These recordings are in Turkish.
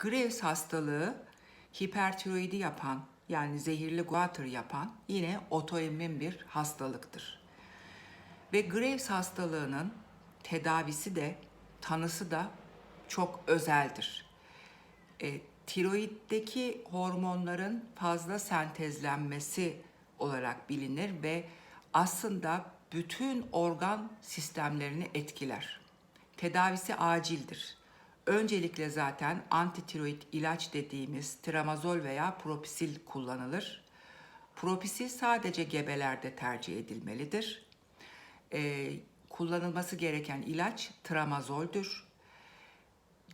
Graves hastalığı hipertiroidi yapan yani zehirli guatr yapan yine otoimmün bir hastalıktır. Ve Graves hastalığının tedavisi de tanısı da çok özeldir. E, tiroiddeki hormonların fazla sentezlenmesi olarak bilinir ve aslında bütün organ sistemlerini etkiler. Tedavisi acildir. Öncelikle zaten antitiroid ilaç dediğimiz tramazol veya propisil kullanılır. Propisil sadece gebelerde tercih edilmelidir. Ee, kullanılması gereken ilaç tramazoldür.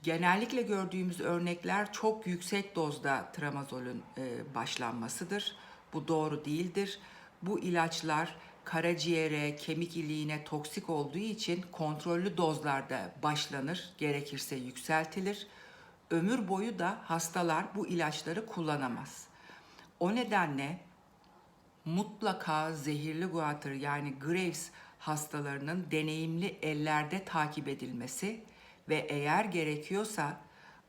Genellikle gördüğümüz örnekler çok yüksek dozda tramazolün e, başlanmasıdır. Bu doğru değildir. Bu ilaçlar karaciğere, kemik iliğine toksik olduğu için kontrollü dozlarda başlanır, gerekirse yükseltilir. Ömür boyu da hastalar bu ilaçları kullanamaz. O nedenle mutlaka zehirli guatr yani Graves hastalarının deneyimli ellerde takip edilmesi ve eğer gerekiyorsa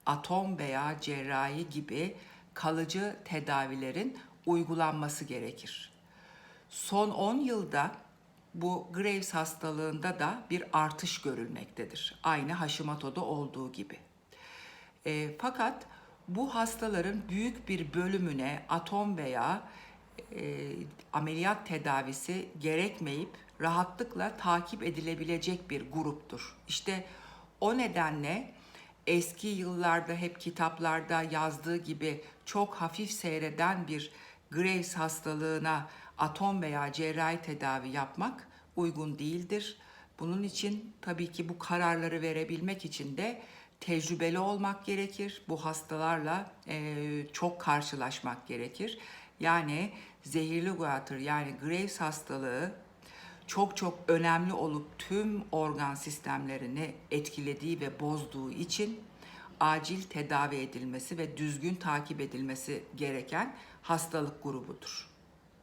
atom veya cerrahi gibi kalıcı tedavilerin uygulanması gerekir. Son 10 yılda bu Graves hastalığında da bir artış görülmektedir. Aynı Hashimoto'da olduğu gibi. E, fakat bu hastaların büyük bir bölümüne atom veya e, ameliyat tedavisi gerekmeyip rahatlıkla takip edilebilecek bir gruptur. İşte o nedenle eski yıllarda hep kitaplarda yazdığı gibi çok hafif seyreden bir Graves hastalığına atom veya cerrahi tedavi yapmak uygun değildir. Bunun için tabii ki bu kararları verebilmek için de tecrübeli olmak gerekir. Bu hastalarla e, çok karşılaşmak gerekir. Yani zehirli guatr yani Graves hastalığı çok çok önemli olup tüm organ sistemlerini etkilediği ve bozduğu için acil tedavi edilmesi ve düzgün takip edilmesi gereken hastalık grubudur.